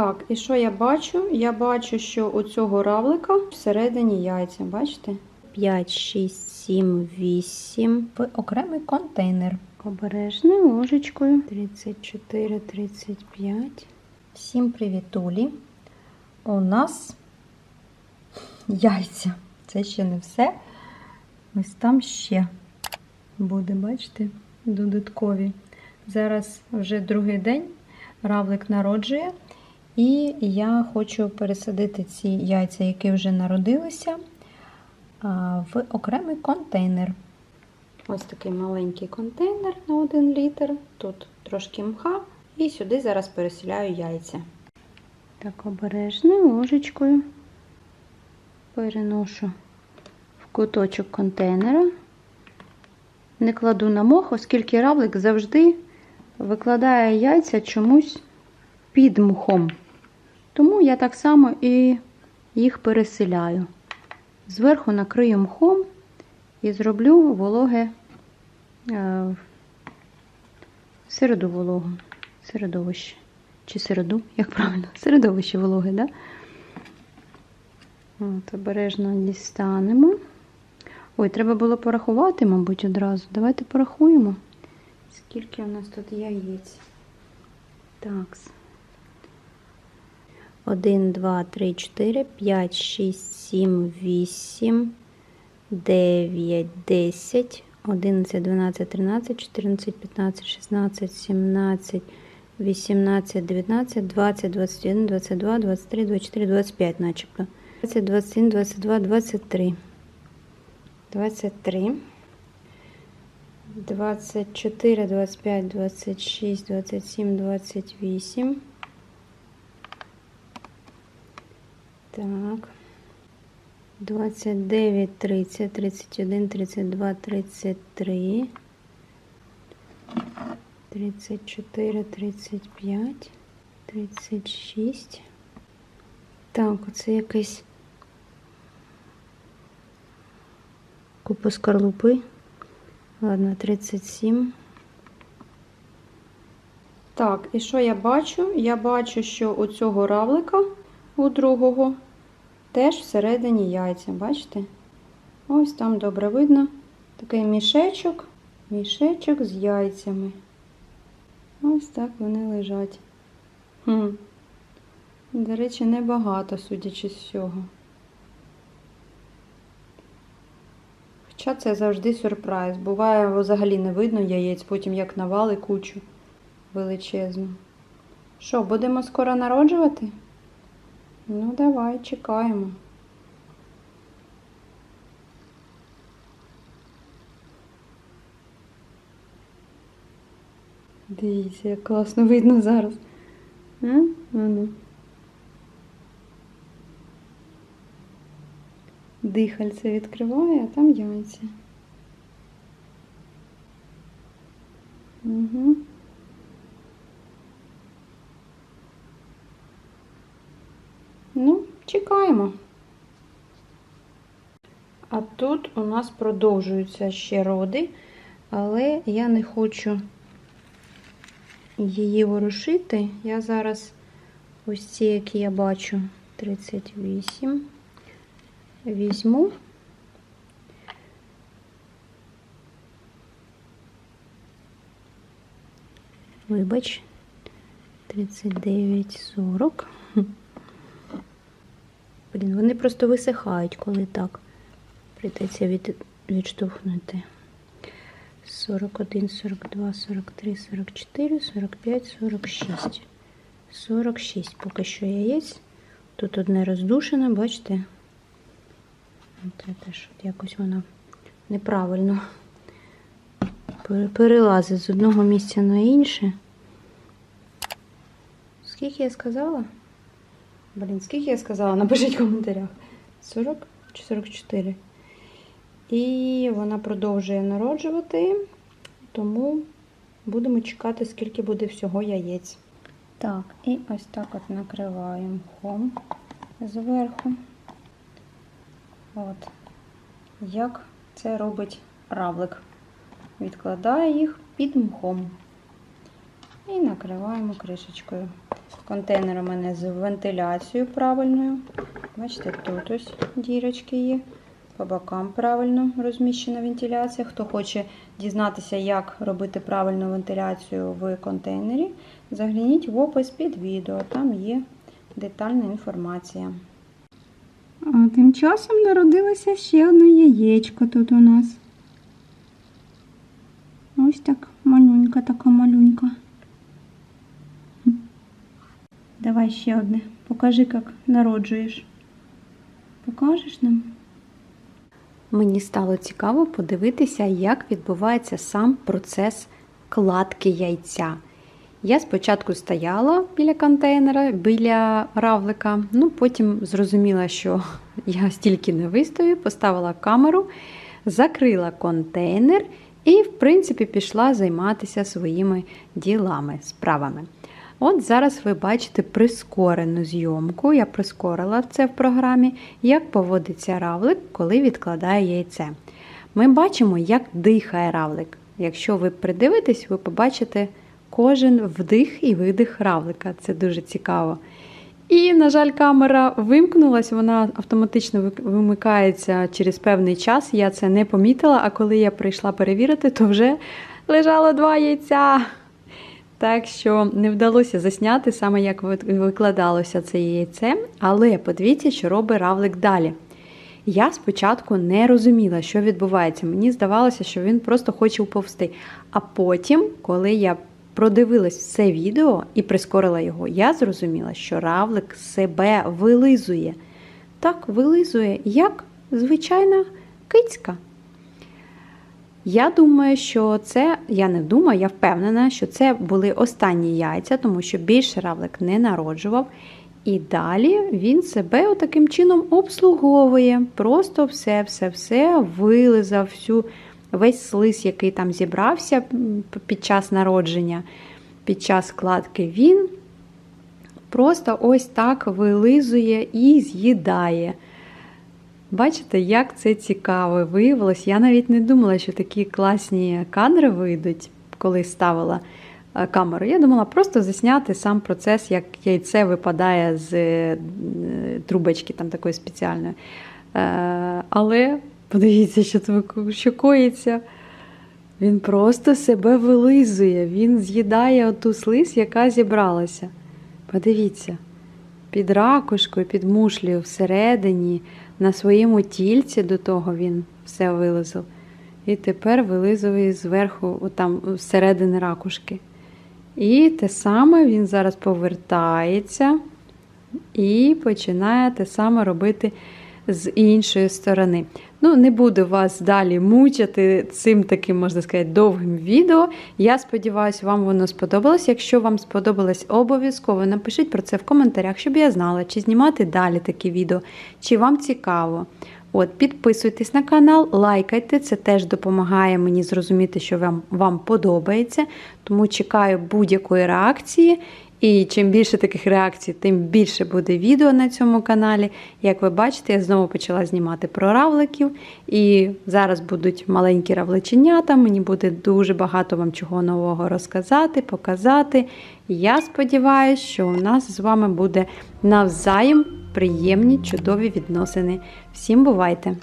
Так, і що я бачу? Я бачу, що у цього равлика всередині яйця, бачите? 5, 6, 7, 8 в окремий контейнер. Обережно ложечкою. 34, 35. Всім привітулі. У нас яйця. Це ще не все. Ось там ще буде, бачите, додаткові. Зараз вже другий день равлик народжує. І я хочу пересадити ці яйця, які вже народилися, в окремий контейнер. Ось такий маленький контейнер на 1 літр. Тут трошки мха. І сюди зараз переселяю яйця. Так, обережно ложечкою переношу в куточок контейнера. Не кладу на мох, оскільки равлик завжди викладає яйця чомусь під мхом. Тому я так само і їх переселяю. Зверху накрию мхом і зроблю вологе е, середу вологу, середовище. Чи середу, як правильно? Середовище вологе, да? От, обережно дістанемо. Ой, треба було порахувати, мабуть, одразу. Давайте порахуємо. Скільки у нас тут яєць? Так. 1, 2, 3, 4, 5, 6, 7, 8, 9, 10, 11, 12, 13, 14, 15, 16, 17, 18, 19, 20, 21, 22, 23, 24, 25 начебто. 20, 21, 22, 23. 23. 24, 25, 26, 27, 28. Так. 29, 30, 31, 32, 33. 34, 35, 36. Так, оце якийсь купа скорлупи. Ладно, 37. Так, і що я бачу? Я бачу, що у цього равлика, у другого, теж всередині яйця, бачите? Ось там добре видно. Такий мішечок, мішечок з яйцями. Ось так вони лежать. Хм. До речі, небагато, судячи з всього. Хоча це завжди сюрприз. Буває, взагалі не видно яєць, потім як навали кучу величезну. Що, будемо скоро народжувати? Ну, давай, чекаємо. Дивіться, як класно видно зараз. А? Ану. Дихальце відкриває, а там яйця. Угу. Ну, чекаємо. А тут у нас продовжуються ще роди, але я не хочу її ворушити. Я зараз ось ці, які я бачу, 38 візьму. Вибач, 39, 40. Блін, вони просто висихають, коли так. Прийдеться від, відштовхнути. 41, 42, 43, 44, 45, 46. 46 поки що яєць. Тут одне роздушене, бачите? Це теж от якось воно неправильно перелазить з одного місця на інше. Скільки я сказала? Блін, скільки я сказала? Напишіть в коментарях. 40 чи 44. І вона продовжує народжувати, тому будемо чекати, скільки буде всього яєць. Так, і ось так от накриваємо мхом зверху. От. Як це робить равлик. Відкладає їх під мхом. І накриваємо кришечкою. Контейнер у мене з вентиляцією правильною. Бачите, тут ось дірочки є. По бокам правильно розміщена вентиляція. Хто хоче дізнатися, як робити правильну вентиляцію в контейнері, загляніть в опис під відео, там є детальна інформація. А тим часом народилося ще одне яєчко тут у нас. Ось так малюнька, така малюнька. Давай ще одне. Покажи, як народжуєш. Покажеш нам? Мені стало цікаво подивитися, як відбувається сам процес кладки яйця. Я спочатку стояла біля контейнера, біля равлика, ну потім зрозуміла, що я стільки не вистою, поставила камеру, закрила контейнер і, в принципі, пішла займатися своїми ділами, справами. От зараз ви бачите прискорену зйомку. Я прискорила це в програмі, як поводиться равлик, коли відкладає яйце. Ми бачимо, як дихає равлик. Якщо ви придивитесь, ви побачите кожен вдих і видих равлика. Це дуже цікаво. І, на жаль, камера вимкнулась, вона автоматично вимикається через певний час. Я це не помітила, а коли я прийшла перевірити, то вже лежало два яйця. Так що не вдалося засняти саме, як викладалося це яйце, але подивіться, що робить равлик далі. Я спочатку не розуміла, що відбувається. Мені здавалося, що він просто хоче уповзти. А потім, коли я продивилась все відео і прискорила його, я зрозуміла, що равлик себе вилизує. Так, вилизує, як звичайна кицька. Я думаю, що це, я не думаю, я впевнена, що це були останні яйця, тому що більше равлик не народжував. І далі він себе таким чином обслуговує. Просто все-все-все вилизав всю, весь слиз, який там зібрався під час народження, під час складки, він просто ось так вилизує і з'їдає. Бачите, як це цікаво виявилось. Я навіть не думала, що такі класні кадри вийдуть, коли ставила е, камеру. Я думала просто засняти сам процес, як яйце випадає з е, трубочки там такої спеціальної. Е, але подивіться, що це що коїться. Він просто себе вилизує, він з'їдає оту слизь, яка зібралася. Подивіться, під ракушкою, під мушлею всередині. На своєму тільці до того він все вилизав. І тепер вилизує зверху, там всередини ракушки. І те саме він зараз повертається і починає те саме робити з іншої сторони. Ну, не буду вас далі мучити цим таким, можна сказати, довгим відео. Я сподіваюся, вам воно сподобалось. Якщо вам сподобалось, обов'язково напишіть про це в коментарях, щоб я знала, чи знімати далі такі відео, чи вам цікаво. От, Підписуйтесь на канал, лайкайте, це теж допомагає мені зрозуміти, що вам, вам подобається. Тому чекаю будь-якої реакції. І чим більше таких реакцій, тим більше буде відео на цьому каналі. Як ви бачите, я знову почала знімати про равликів. І зараз будуть маленькі равличенята. Мені буде дуже багато вам чого нового розказати, показати. Я сподіваюся, що у нас з вами буде навзаєм приємні, чудові відносини. Всім бувайте!